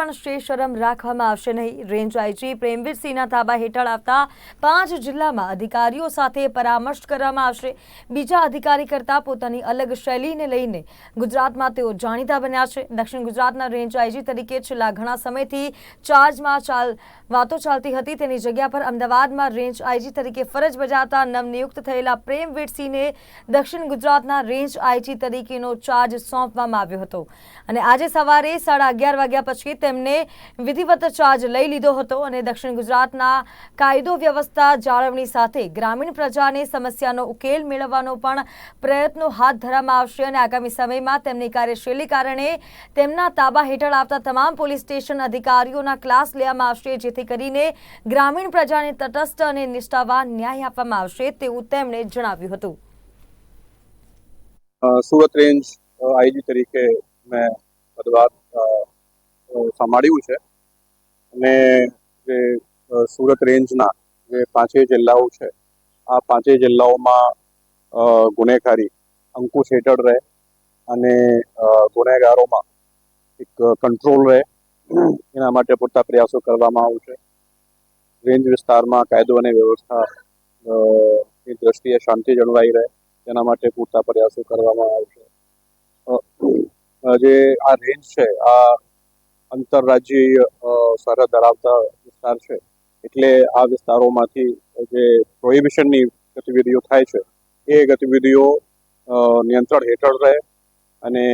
પણ શ્રી શરમ રાખવામાં આવશે નહીં. રેન્જ આઈજી પ્રેમવીરસિંહના તાબા હેઠળ આવતા પાંચ જિલ્લામાં અધિકારીઓ સાથે પરામર્શ કરવામાં આવશે. બીજા અધિકારી કરતાં પોતાની અલગ શૈલીને લઈને ગુજરાતમાં તેઓ જાણીતા બન્યા છે. દક્ષિણ ગુજરાતના રેન્જ આઈજી તરીકે છેલ્લા ઘણા સમયથી ચાર્જમાં ચાલ, વાતો ચાલતી હતી. તેની જગ્યા પર અમદાવાદમાં રેન્જ આઈજી તરીકે ફરજ બજાવતા નવનિયુક્ત થયેલા પ્રેમવીરસિંહને દક્ષિણ ગુજરાતના રેન્જ આઈજી તરીકેનો ચાર્જ સોંપવામાં આવ્યો હતો. અને આજે સવારે સાડા અગિયાર વાગ્યા પછી તેમને વિધિવત ચાર્જ લઈ લીધો હતો અને દક્ષિણ ગુજરાતના કાયદો વ્યવસ્થા જાળવણી સાથે ગ્રામીણ પ્રજાને સમસ્યાનો ઉકેલ મેળવવાનો પણ પ્રયત્નો હાથ ધરવામાં આવશે અને આગામી સમયમાં તેમની કાર્યશૈલી કારણે તેમના તાબા હેઠળ આવતા તમામ પોલીસ સ્ટેશન અધિકારીઓના ક્લાસ લેવામાં આવશે, જેથી કરીને ગ્રામીણ પ્રજાને તટસ્થ અને નિષ્ઠાવાન ન્યાય આપવામાં આવશે તેવું તેમણે જણાવ્યું હતું. સુરત રેન્જ આઈજી તરીકે મેં પદભાર સંભાળ્યું છે. અને જે સુરત રેન્જના જે પાંચેય જિલ્લાઓ છે, આ પાંચેય જિલ્લાઓમાં ગુનેગારી અંકુશ હેઠળ રહે અને ગુનેગારોમાં એક કંટ્રોલ રહે. એના માટે પૂરતા પ્રયાસો કરવામાં આવશે રેન્જ વિસ્તારમાં કાયદો અને વ્યવસ્થા ની દ્રષ્ટિએ શાંતિ જળવાઈ રહે. તેના માટે પૂરતા પ્રયાસો કરવામાં આવશે જે આ રેન્જ છે, આ આંતરરાજ્યીય અ, સરહદ ધરાવતા વિસ્તાર છે. એટલે આ વિસ્તારોમાંથી જે પ્રોહિબિશનની ગતિવિધિઓ થાય છે એ ગતિવિધિઓ નિયંત્રણ હેઠળ રહે અને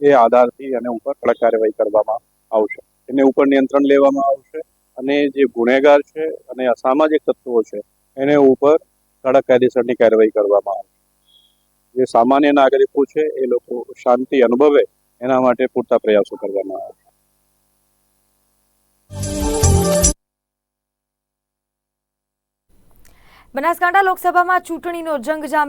એ આધારથી એને ઉપર કડક કાર્યવાહી કરવામાં આવશે. એને ઉપર નિયંત્રણ લેવામાં આવશે અને જે ગુનેગાર છે અને અસામાજિક તત્વો છે એને ઉપર કડક કાયદેસરની કાર્યવાહી કરવામાં આવશે. જે સામાન્ય નાગરિકો છે એ લોકો શાંતિ અનુભવે એના માટે પૂરતા પ્રયાસો કરવામાં આવે બનાસકાંઠા લોકસભામાં ચૂંટણીનો જંગ જામ્યો